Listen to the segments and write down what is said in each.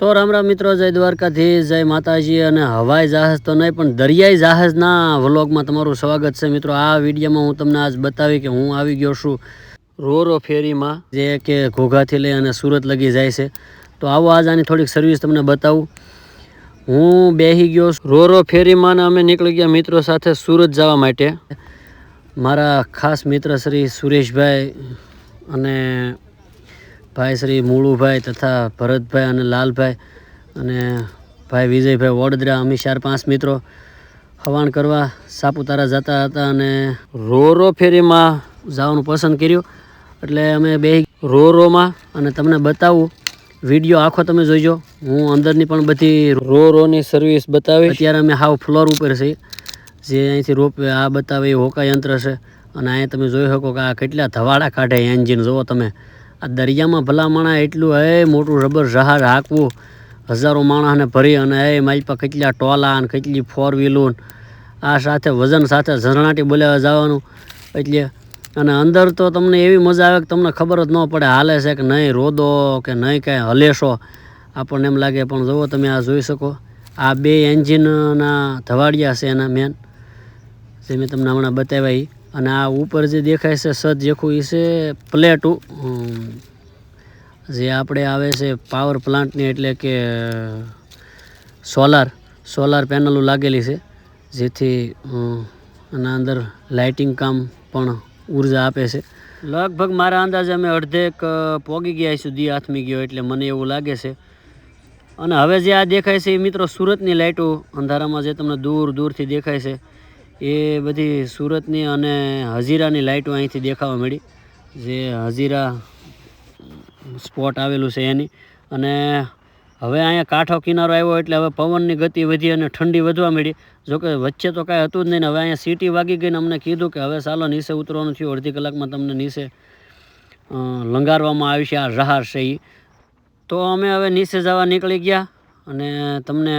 તો રામ રામ મિત્રો, જય દ્વારકાધીશ, જય માતાજી અને હવાઈ જહાજ તો નહીં, પણ દરિયાઈ જહાજના વ્લોગમાં તમારું સ્વાગત છે મિત્રો. આ વિડીયોમાં હું તમને આજ બતાવી કે હું આવી ગયો છું રોરો ફેરીમાં, જે કે ઘોઘાથી લઈ અને સુરત લગી જાય છે. તો આવો આજ આની થોડીક સર્વિસ તમને બતાવું. હું બેહી ગયો રોરો ફેરીમાં અમે નીકળી ગયા મિત્રો સાથે સુરત જવા માટે. મારા ખાસ મિત્ર શ્રી સુરેશભાઈ અને ભાઈ શ્રી મૂળુભાઈ તથા ભરતભાઈ અને લાલભાઈ અને ભાઈ વિજયભાઈ વડોદરા અમે ચાર પાંચ મિત્રો હવાણ કરવા સાપુતારા જતા હતા અને રોરો ફેરીમાં જવાનું પસંદ કર્યું. એટલે અમે બે રોરોમાં અને તમને બતાવું, વીડિયો આખો તમે જોઈજો. હું અંદરની પણ બધી રો રોની સર્વિસ બતાવી અત્યારે અમે હાવ ફ્લોર ઉપર છીએ. જે અહીંથી રોપવે આ બતાવે એ હોકા યંત્ર છે. અને અહીંયા તમે જોઈ શકો કે આ કેટલા ધવાડા કાઢે એન્જિન જુઓ તમે. આ દરિયામાં ભલા માણા એટલું, હે, મોટું રબર જહાજ હાંકવું. હજારો માણસને ભરી અને એ મારી પાસે કેટલા ટોલા અને કેટલી ફોર વ્હીલું આ સાથે વજન સાથે ઝરણાટી બોલાવવા જવાનું. એટલે, અને અંદર તો તમને એવી મજા આવે કે તમને ખબર જ ન પડે હાલે છે કે નહીં રોદો કે નહીં કાંઈ હલેશો. આપણને એમ લાગે, પણ જુઓ તમે આ જોઈ શકો. આ બે એન્જિનના ધવાડિયા છે એના મેન જે મેં તમને હમણાં બતાવ્યા ઈ. અને આ ઉપર જે દેખાય છે સજ જેખું એ છે પ્લેટું જે આપણે આવે છે પાવર પ્લાન્ટની એટલે કે સોલાર સોલાર પેનલો લાગેલી છે, જેથી આના અંદર લાઇટિંગ કામ પણ ઊર્જા આપે છે. લગભગ મારા અંદાજે અમે અડધેક પોગી ગયા સુધી હાથમી ગયો એટલે મને એવું લાગે છે. અને હવે જે આ દેખાય છે એ મિત્રો સુરતની લાઇટો અંધારામાં જે તમને દૂર દૂરથી દેખાય છે એ બધી સુરતની અને હજીરાની લાઇટો અહીંથી દેખાવા મળી. જે હજીરા સ્પોટ આવેલું છે એની. અને હવે અહીંયા કાંઠો કિનારો આવ્યો એટલે હવે પવનની ગતિ વધી અને ઠંડી વધવા મળી. જોકે વચ્ચે તો કાંઈ હતું જ નહીં ને હવે અહીંયા સીટી વાગી ગઈને અમને કીધું કે હવે ચાલો નીચે ઉતરવાનું થયું. અડધી કલાકમાં તમને નીચે લંગારવામાં આવશે આ રહાર છે એ તો અમે હવે નીચે જવા નીકળી ગયા અને તમને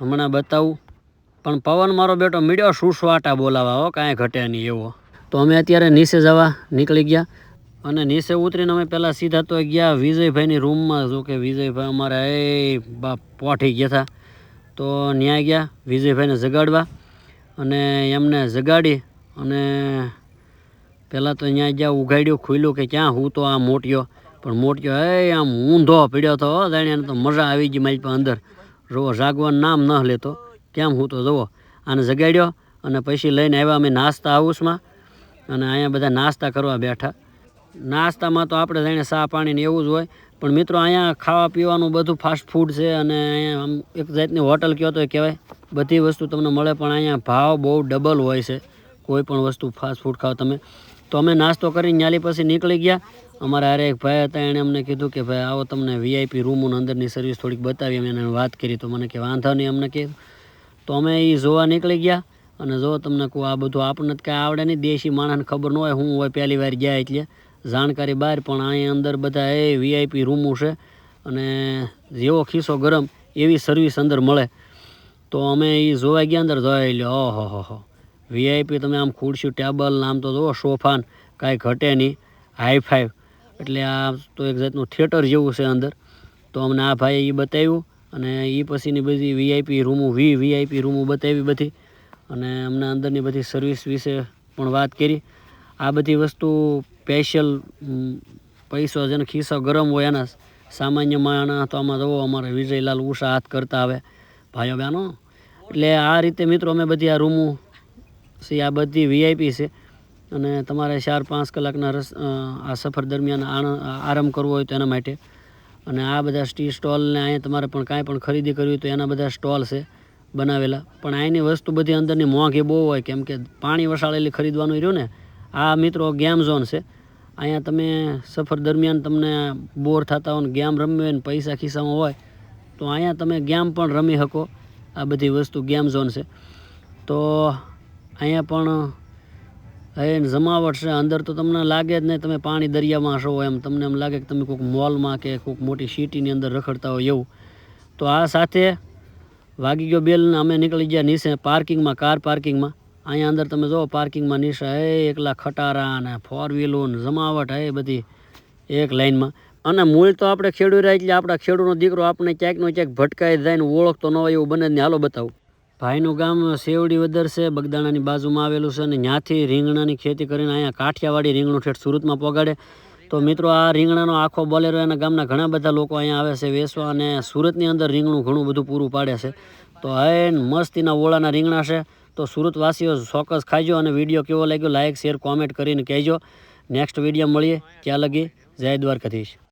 હમણાં બતાવું. પણ પવન મારો બેટો મીડ્યો સુસવાટા બોલાવા હો, કાંઈ ઘટે નહીં એવો. તો અમે અત્યારે નીચે જવા નીકળી ગયા અને નીચે ઉતરીને અમે પહેલાં સીધા તો ગયા વિજયભાઈની રૂમમાં. જો કે વિજયભાઈ અમારા, એ બાપ પોઠી ગયા હતા તો ન્યાય ગયા વિજયભાઈને જગાડવા અને એમને જગાડી અને પહેલાં તો ત્યાં જ્યાં ઉઘાડ્યું, ખુલ્યું કે ક્યાં હું તો આ મોટ્યો. પણ મોટ્યો, એ આમ ઊંધો પીડ્યો હતો હો, જાણે તો મજા આવી ગઈ મારી પણ અંદર. રો જાગવાનું નામ ન લેતો. કેમ હું તો જુઓ આને જગાડ્યો અને પછી લઈને આવ્યા અમે નાસ્તા હાઉસમાં અને અહીંયા બધા નાસ્તા કરવા બેઠા. નાસ્તામાં તો આપણે જાણે ચા પાણી ને એવું જ હોય, પણ મિત્રો અહીંયા ખાવા પીવાનું બધું ફાસ્ટ ફૂડ છે અને અહીંયા આમ એક જાતની હોટલ કહો તો કહેવાય. બધી વસ્તુ તમને મળે, પણ અહીંયા ભાવ બહુ ડબલ હોય છે. કોઈ પણ વસ્તુ ફાસ્ટ ફૂડ ખાઓ તમે. તો અમે નાસ્તો કરીને ન્યાલી પછી નીકળી ગયા. અમારા હારે એક ભાઈ હતા, એણે અમને કીધું કે ભાઈ આવો તમને વીઆઈપી રૂમોની અંદરની સર્વિસ થોડીક બતાવી અમે એને વાત કરી, તો મને કે વાંધો નહીં, અમને કે તો અમે એ જોવા નીકળી ગયા અને જો તમને કહું આ બધું આપણને જ કાંઈ આવડે નહીં, દેશી માણસને ખબર ન હોય હું હોય પહેલી વાર ગયા એટલે. જાણકારી બહાર, પણ અહીં અંદર બધા એ વીઆઈપી રૂમો છે અને જેવો ખિસ્સો ગરમ એવી સર્વિસ અંદર મળે. તો અમે એ જોવા ગયા અંદર, જોઈ લો ઓહો, હો હો. વીઆઈપી તમે આમ ખુરશી, ટેબલ નામ તો જુઓ સોફાન કાંઈ ઘટે નહીં. હાઈ ફાઈવ એટલે આ તો એક જાતનું થિયેટર જેવું છે અંદર. તો અમને આ ભાઈએ એ બતાવ્યું અને એ પછીની બધી વીઆઈપી રૂમો વી વીઆઈપી રૂમો બતાવી બધી. અને અમને અંદરની બધી સર્વિસ વિશે પણ વાત કરી. આ બધી વસ્તુ સ્પેશિયલ પૈસો જેને ખિસ્સો ગરમ હોય એના સામાન્ય માણા તો આમાં જવો, અમારે વિજયલાલ ઉષા હાથ કરતા આવે. ભાઈઓ બહેનો, એટલે આ રીતે મિત્રો અમે બધી આ રૂમો છે, આ બધી વીઆઈપી છે. અને તમારે ચાર પાંચ કલાકના રસ આ સફર દરમિયાન આરામ કરવો હોય તો એના માટે અને આ બધા સ્ટી સ્ટોલને અહીંયા તમારે પણ કાંઈ પણ ખરીદી કરવી તો એના બધા સ્ટોલ છે બનાવેલા. પણ અહીંની વસ્તુ બધી અંદરની મોંઘી બહુ હોય, કેમ કે પાણી વસાળેલી ખરીદવાનું રહ્યું ને, આ મિત્રો ગેમ ઝોન છે. અહીંયા તમે સફર દરમિયાન તમને બોર થતા હોય ને, ગેમ રમવી હોય ને, પૈસા ખિસ્સામાં હોય, તો અહીંયા તમે ગેમ પણ રમી શકો. આ બધી વસ્તુ ગેમ ઝોન છે. તો અહીંયા પણ હવે જમાવટ છે, અંદર તો તમને લાગે જ નહીં તમે પાણી દરિયામાં છો એમ. તમને એમ લાગે કે તમે કોઈક મોલમાં કે કોઈક મોટી સિટીની અંદર રખડતા હોય એવું. તો આ સાથે વાગી ગયો બેલ અમે નીકળી ગયા નીચે પાર્કિંગમાં, કાર પાર્કિંગમાં. અહીંયા અંદર તમે જુઓ પાર્કિંગમાં નીચે, હે, એકલા ખટારા ને ફોર વ્હીલો ને જમાવટ, હે બધી એક લાઈનમાં. અને મૂળ તો આપણે ખેડૂત રહ્યા એટલે આપણા ખેડૂતનો દીકરો આપણે ક્યાંક નો ક્યાંક ભટકાઈ જાય ને ઓળખતો ન હોય એવું બને ને હાલો બતાવું. ભાઈનું ગામ સેવડી વદર છે, બગદાણાની બાજુમાં આવેલું છે અને ત્યાંથી રીંગણાની ખેતી કરીને અહીંયા કાઠિયાવાડી રીંગણું ઠેઠ સુરતમાં પોગાડે. તો મિત્રો, આ રીંગણાનો આખો બોલેરો એના ગામના ઘણા બધા લોકો અહીંયા આવે છે વેચવા અને સુરતની અંદર રીંગણું ઘણું બધું પૂરું પાડે છે. તો હે મસ્તીના ઓળાના રીંગણા છે. તો સુરતવાસીઓ ચોક્કસ ખાઈજો અને વીડિયો કેવો લાગ્યો લાઇક શેર, કોમેન્ટ કરીને કહેજો. નેક્સ્ટ વીડિયો મળીએ. ત્યાં લગી જય દ્વારકાધીશ.